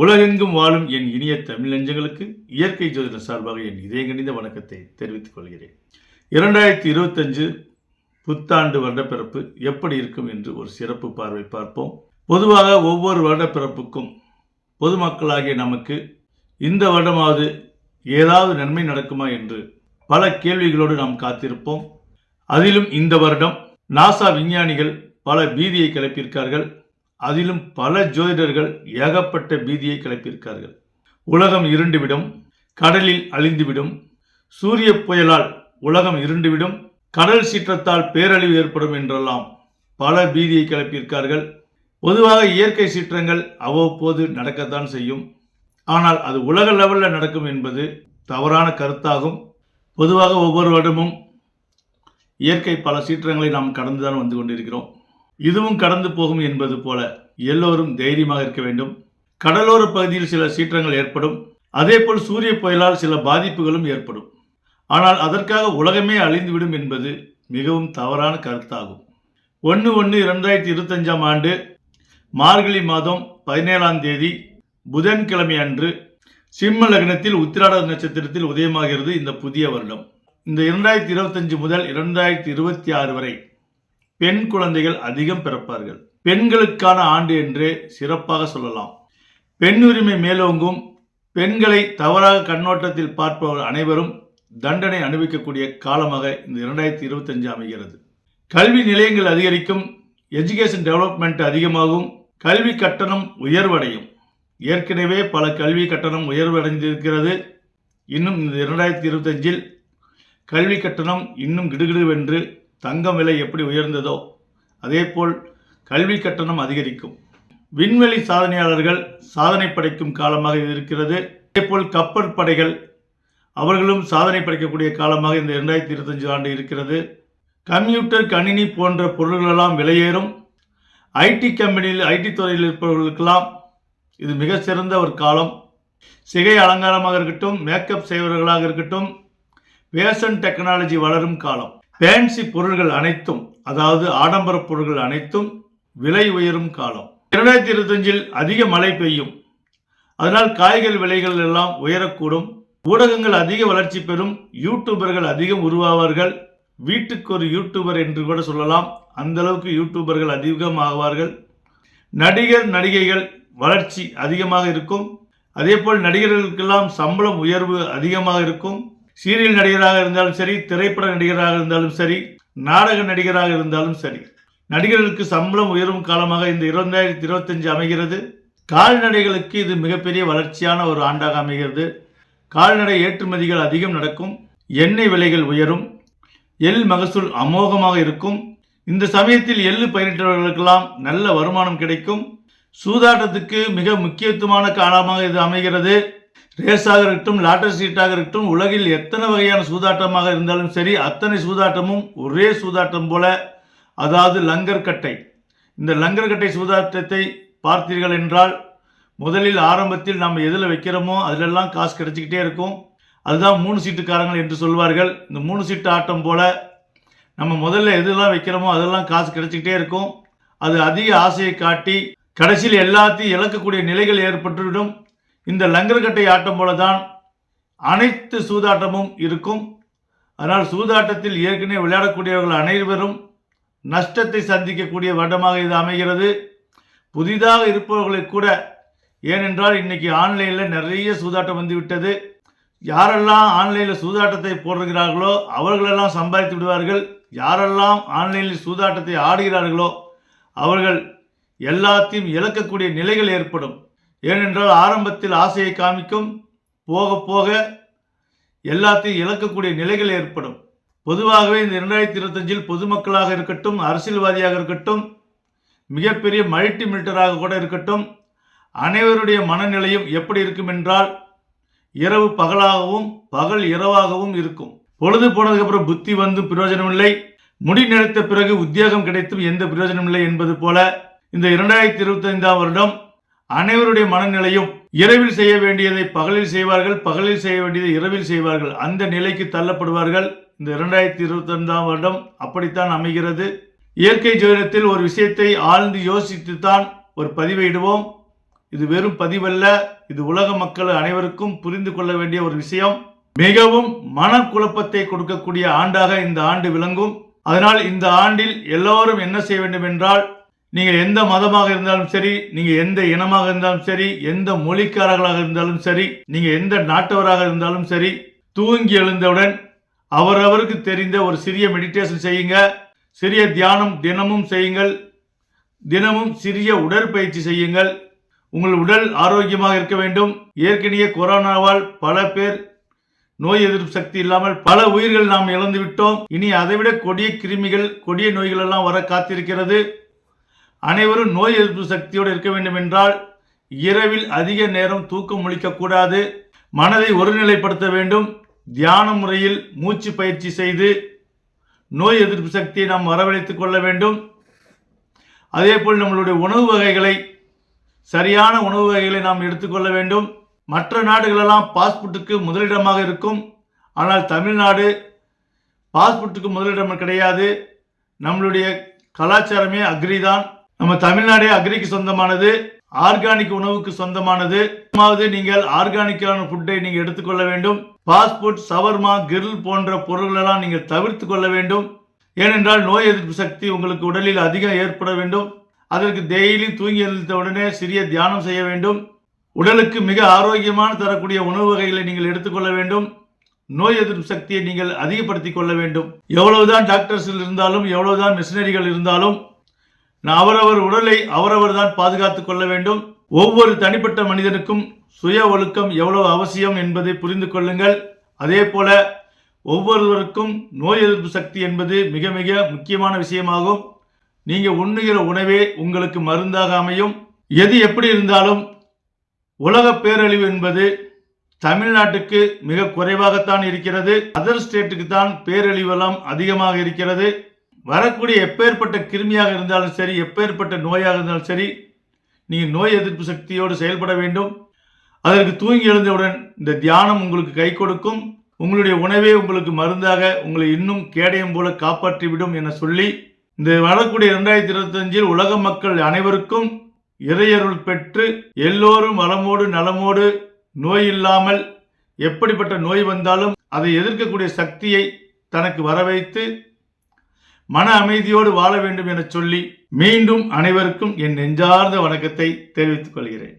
உலகெங்கும் வாழும் என் இனிய தமிழ் நெஞ்சங்களுக்கு இயற்கை ஜோதிட சார்பாக என் இதயங்கணிந்த வணக்கத்தை தெரிவித்துக் கொள்கிறேன். இரண்டாயிரத்தி இருபத்தஞ்சு புத்தாண்டு வருடப்பிறப்பு எப்படி இருக்கும் என்று ஒரு சிறப்பு பார்வை பார்ப்போம். பொதுவாக ஒவ்வொரு வருடப்பிறப்புக்கும் பொதுமக்களாகிய நமக்கு இந்த வருடமாவது ஏதாவது நன்மை நடக்குமா என்று பல கேள்விகளோடு நாம் காத்திருப்போம். அதிலும் இந்த வருடம் நாசா விஞ்ஞானிகள் பல பீதியை கிளப்பியிருக்கார்கள். அதிலும் பல ஜோதிடர்கள் ஏகப்பட்ட பீதியை கிளப்பியிருக்கார்கள். உலகம் இருண்டுவிடும் கடலில் அழிந்துவிடும் சூரிய புயலால் உலகம் இருண்டுவிடும் கடல் சீற்றத்தால் பேரழிவு ஏற்படும் என்றெல்லாம் பல பீதியை கிளப்பியிருக்கார்கள். பொதுவாக இயற்கை சீற்றங்கள் அவ்வப்போது நடக்கத்தான் செய்யும். ஆனால் அது உலக லெவலில் நடக்கும் என்பது தவறான கருத்தாகும். பொதுவாக ஒவ்வொரு வருடமும் இயற்கை பல சீற்றங்களை நாம் கடந்துதான் வந்து கொண்டிருக்கிறோம். இதுவும் கடந்து போகும் என்பது போல எல்லோரும் தைரியமாக இருக்க வேண்டும். கடலோர பகுதியில் சில சீற்றங்கள் ஏற்படும். அதேபோல் சூரிய புயலால் சில பாதிப்புகளும் ஏற்படும். ஆனால் அதற்காக உலகமே அழிந்துவிடும் என்பது மிகவும் தவறான கருத்தாகும். ஒன்று ஒன்று இரண்டாயிரத்தி இருபத்தஞ்சாம் ஆண்டு மார்கழி மாதம் பதினேழாம் தேதி புதன்கிழமை அன்று சிம்ம லக்னத்தில் உத்திராட நட்சத்திரத்தில் உதயமாகிறது இந்த புதிய வருடம். இந்த இரண்டாயிரத்தி இருபத்தஞ்சு முதல் இரண்டாயிரத்தி இருபத்தி ஆறு வரை பெண் குழந்தைகள் அதிகம் பிறப்பார்கள். பெண்களுக்கான ஆண்டு என்றே சிறப்பாக சொல்லலாம். பெண் உரிமை மேலோங்கும் பெண்களை தவறாக கண்ணோட்டத்தில் பார்ப்பவர் அனைவரும் தண்டனை அனுபவிக்கக்கூடிய காலமாக இந்த இரண்டாயிரத்தி இருபத்தஞ்சு அமைகிறது. கல்வி நிலையங்கள் அதிகரிக்கும் எஜுகேஷன் டெவலப்மெண்ட் அதிகமாகும் கல்வி கட்டணம் உயர்வடையும். ஏற்கனவே பல கல்வி கட்டணம் உயர்வடைந்திருக்கிறது. இன்னும் இந்த இரண்டாயிரத்தி இருபத்தஞ்சில் கல்வி கட்டணம் இன்னும் கிடுகிடுவென்று தங்கம் விலை எப்படி உயர்ந்ததோ அதேபோல் கல்வி கட்டணம் அதிகரிக்கும். விண்வெளி சாதனையாளர்கள் சாதனை படைக்கும் காலமாக இது இருக்கிறது. அதேபோல் கப்பல் படைகள் அவர்களும் சாதனை படைக்கக்கூடிய காலமாக இந்த இரண்டாயிரத்தி இருபத்தஞ்சு ஆண்டு இருக்கிறது. கம்ப்யூட்டர் கணினி போன்ற பொருள்களெல்லாம் விலையேறும். ஐடி கம்பெனியில் ஐடி துறையில் இருப்பவர்களுக்கெல்லாம் இது மிக சிறந்த ஒரு காலம். சிகை அலங்காரமாக இருக்கட்டும் மேக்கப் செய்வர்களாக இருக்கட்டும் ஃபேஷன் டெக்னாலஜி வளரும் காலம். ஃபேன்சி பொருள்கள் அனைத்தும் அதாவது ஆடம்பர பொருள்கள் அனைத்தும் விலை உயரும் காலம். இரண்டாயிரத்தி இருபத்தஞ்சில் அதிக மழை பெய்யும். அதனால் காய்கறி விலைகள் எல்லாம் உயரக்கூடும். ஊடகங்கள் அதிக வளர்ச்சி பெறும். யூடியூபர்கள் அதிகம் உருவாவார்கள். வீட்டுக்கு ஒரு யூடியூபர் என்று கூட சொல்லலாம். அந்த அளவுக்கு யூடியூபர்கள் அதிகம் ஆவார்கள் நடிகர் நடிகைகள் வளர்ச்சி அதிகமாக இருக்கும். அதேபோல் நடிகர்களுக்கெல்லாம் சம்பளம் உயர்வு அதிகமாக இருக்கும். சீரியல் நடிகராக இருந்தாலும் சரி திரைப்பட நடிகராக இருந்தாலும் சரி நாடக நடிகராக இருந்தாலும் சரி நடிகர்களுக்கு சம்பளம் உயரும் காலமாக இந்த இரண்டாயிரத்தி இருபத்தஞ்சு அமைகிறது. கால்நடைகளுக்கு இது மிகப்பெரிய வளர்ச்சியான ஒரு ஆண்டாக அமைகிறது. கால்நடை ஏற்றுமதிகள் அதிகம் நடக்கும் எண்ணெய் விலைகள் உயரும் எள் மகசூல் அமோகமாக இருக்கும். இந்த சமயத்தில் எள்ளு பயிரிட்டவர்களுக்கெல்லாம் நல்ல வருமானம் கிடைக்கும். சூதாட்டத்துக்கு மிக முக்கியத்துவமான காலமாக இது அமைகிறது. ரேஸாக இருக்கட்டும் லாட்டரி சீட்டாக இருக்கட்டும் உலகில் எத்தனை வகையான சூதாட்டமாக இருந்தாலும் சரி அத்தனை சூதாட்டமும் ஒரே சூதாட்டம் போல அதாவது லங்கர் கட்டை. இந்த லங்கர் கட்டை சூதாட்டத்தை பார்த்தீர்கள் என்றால் முதலில் ஆரம்பத்தில் நம்ம எதில் வைக்கிறோமோ அதிலெல்லாம் காசு கிடைச்சிக்கிட்டே இருக்கும். அதுதான் மூணு சீட்டுக்காரங்கள் என்று சொல்வார்கள். இந்த மூணு சீட்டு ஆட்டம் போல நம்ம முதல்ல எதெல்லாம் வைக்கிறோமோ அதெல்லாம் காசு கிடைச்சிக்கிட்டே இருக்கும். அது அதிக ஆசையை காட்டி கடைசியில் எல்லாத்தையும் இழக்கக்கூடிய நிலைகள் ஏற்பட்டுவிடும். இந்த லங்கர்கட்டை ஆட்டம் போல தான் அனைத்து சூதாட்டமும் இருக்கும். அதனால் சூதாட்டத்தில் ஏற்கனவே விளையாடக்கூடியவர்கள் அனைவரும் நஷ்டத்தை சந்திக்கக்கூடிய வருடமாக இது அமைகிறது. புதிதாக இருப்பவர்களை கூட ஏனென்றால் இன்னைக்கு ஆன்லைனில் நிறைய சூதாட்டம் வந்துவிட்டது யாரெல்லாம் ஆன்லைனில் சூதாட்டத்தை போடுகிறார்களோ அவர்களெல்லாம் சம்பாதித்து விடுவார்கள். யாரெல்லாம் ஆன்லைனில் சூதாட்டத்தை ஆடுகிறார்களோ அவர்கள் எல்லாத்தையும் இழக்கக்கூடிய நிலைகள் ஏற்படும். ஏனென்றால் ஆரம்பத்தில் ஆசையை காமிக்கும் போக போக எல்லாத்தையும் இழக்கக்கூடிய நிலைகள் ஏற்படும். பொதுவாகவே இந்த இரண்டாயிரத்தி இருபத்தஞ்சில் பொதுமக்களாக இருக்கட்டும் அரசியல்வாதியாக இருக்கட்டும் மிகப்பெரிய மல்டி மில்டராக கூட இருக்கட்டும் அனைவருடைய மனநிலையும் எப்படி இருக்கும் என்றால் இரவு பகலாகவும் பகல் இரவாகவும் இருக்கும். பொழுது போனதுக்கப்புறம் புத்தி வந்து பிரயோஜனம் இல்லை முடி நினைத்த பிறகு உத்தியோகம் கிடைத்தும் எந்த பிரயோஜனம் இல்லை என்பது போல இந்த இரண்டாயிரத்தி இருபத்தி ஐந்தாம் வருடம் அனைவருடைய மனநிலையும் இரவில் செய்ய வேண்டியதை பகலில் செய்வார்கள் பகலில் செய்ய வேண்டியதை இரவில் செய்வார்கள். அந்த நிலைக்கு தள்ளப்படுவார்கள். இந்த இரண்டாயிரத்தி இருபத்தி ஐந்தாம் வருடம் அப்படித்தான் அமைகிறது. இயற்கை ஜோதிடத்தில் ஒரு விஷயத்தை ஆழ்ந்து யோசித்துத்தான் ஒரு பதிவை இடுவோம். இது வெறும் பதிவல்ல இது உலக மக்கள் அனைவருக்கும் புரிந்து கொள்ள வேண்டிய ஒரு விஷயம். மிகவும் மனக்குழப்பத்தை கொடுக்கக்கூடிய ஆண்டாக இந்த ஆண்டு விளங்கும். அதனால் இந்த ஆண்டில் எல்லோரும் என்ன செய்ய வேண்டும் என்றால் நீங்கள் எந்த மதமாக இருந்தாலும் சரி நீங்கள் எந்த இனமாக இருந்தாலும் சரி எந்த மொழிக்காரர்களாக இருந்தாலும் சரி நீங்கள் எந்த நாட்டவராக இருந்தாலும் சரி தூங்கி எழுந்தவுடன் அவரவருக்கு தெரிந்த ஒரு சிறிய மெடிடேஷன் செய்யுங்க. சிறிய தியானம் தினமும் செய்யுங்கள். தினமும் சிறிய உடற்பயிற்சி செய்யுங்கள். உங்கள் உடல் ஆரோக்கியமாக இருக்க வேண்டும். ஏற்கனவே கொரோனாவால் பல பேர் நோய் எதிர்ப்பு சக்தி இல்லாமல் பல உயிர்கள் நாம் இழந்து விட்டோம் இனி அதைவிட கொடிய கிருமிகள் கொடிய நோய்கள் எல்லாம் வர காத்திருக்கிறது. அனைவரும் நோய் எதிர்ப்பு சக்தியோடு இருக்க வேண்டும் என்றால் இரவில் அதிக நேரம் தூக்கம் முழிக்கக்கூடாது மனதை ஒருநிலைப்படுத்த வேண்டும். தியான முறையில் மூச்சு பயிற்சி செய்து நோய் எதிர்ப்பு சக்தியை நாம் வரவழைத்துக் கொள்ள வேண்டும். அதேபோல் நம்மளுடைய உணவு வகைகளை சரியான உணவு வகைகளை நாம் எடுத்துக்கொள்ள வேண்டும். மற்ற நாடுகளெல்லாம் பாஸ்போர்ட்டுக்கு முதலிடமாக இருக்கும். ஆனால் தமிழ்நாடு பாஸ்போர்ட்டுக்கு முதலிடம் கிடையாது. நம்மளுடைய கலாச்சாரமே அக்ரி தான் நம்ம தமிழ்நாடே அக்ரிக்கு சொந்தமானது ஆர்கானிக் உணவுக்கு சொந்தமானது. நீங்கள் ஆர்கானிக்கான ஃபுட்டை நீங்கள் எடுத்துக்கொள்ள வேண்டும். பாஸ்போர்ட் சவர்மா கிரில் போன்ற பொருள்களெல்லாம் நீங்கள் தவிர்த்து கொள்ள வேண்டும். ஏனென்றால் நோய் எதிர்ப்பு சக்தி உங்களுக்கு உடலில் அதிகம் ஏற்பட வேண்டும். அதற்கு டெய்லி தூங்கி எழுந்த உடனே சிறிய தியானம் செய்ய வேண்டும். உடலுக்கு மிக ஆரோக்கியமான தரக்கூடிய உணவு வகைகளை நீங்கள் எடுத்துக்கொள்ள வேண்டும். நோய் எதிர்ப்பு சக்தியை நீங்கள் அதிகப்படுத்திக் கொள்ள வேண்டும். எவ்வளவுதான் டாக்டர்ஸ் இருந்தாலும் எவ்வளவுதான் மிஷினரிகள் இருந்தாலும் அவரவர் உடலை அவரவர் தான் பாதுகாத்துக் கொள்ள வேண்டும். ஒவ்வொரு தனிப்பட்ட மனிதனுக்கும் சுய ஒழுக்கம் எவ்வளவு அவசியம் என்பதை புரிந்து கொள்ளுங்கள். அதே போல ஒவ்வொருவருக்கும் நோய் எதிர்ப்பு சக்தி என்பது மிக மிக முக்கியமான விஷயமாகும். நீங்கள் உண்ணுகிற உணவே உங்களுக்கு மருந்தாக அமையும். எது எப்படி இருந்தாலும் உலக பேரழிவு என்பது தமிழ்நாட்டுக்கு மிக குறைவாகத்தான் இருக்கிறது. அதர் ஸ்டேட்டுக்கு தான் பேரழிவெல்லாம் அதிகமாக இருக்கிறது. வரக்கூடிய எப்பேற்பட்ட கிருமியாக இருந்தாலும் சரி எப்பேற்பட்ட நோயாக இருந்தாலும் சரி நீங்கள் நோய் எதிர்ப்பு சக்தியோடு செயல்பட வேண்டும். அதற்கு தூங்கி எழுந்தவுடன் இந்த தியானம் உங்களுக்கு கை கொடுக்கும். உங்களுடைய உணவே உங்களுக்கு மருந்தாக உங்களை இன்னும் கேடயம் போல காப்பாற்றிவிடும் என சொல்லி இந்த வரக்கூடிய இரண்டாயிரத்தி இருபத்தஞ்சில் உலக மக்கள் அனைவருக்கும் இறையருள் பெற்று எல்லோரும் வளமோடு நலமோடு நோய் இல்லாமல் எப்படிப்பட்ட நோய் வந்தாலும் அதை எதிர்க்கக்கூடிய சக்தியை தனக்கு வரவைத்து மன அமைதியோடு வாழ வேண்டும் என சொல்லி மீண்டும் அனைவருக்கும் என் நெஞ்சார்ந்த வணக்கத்தை தெரிவித்துக் கொள்கிறேன்.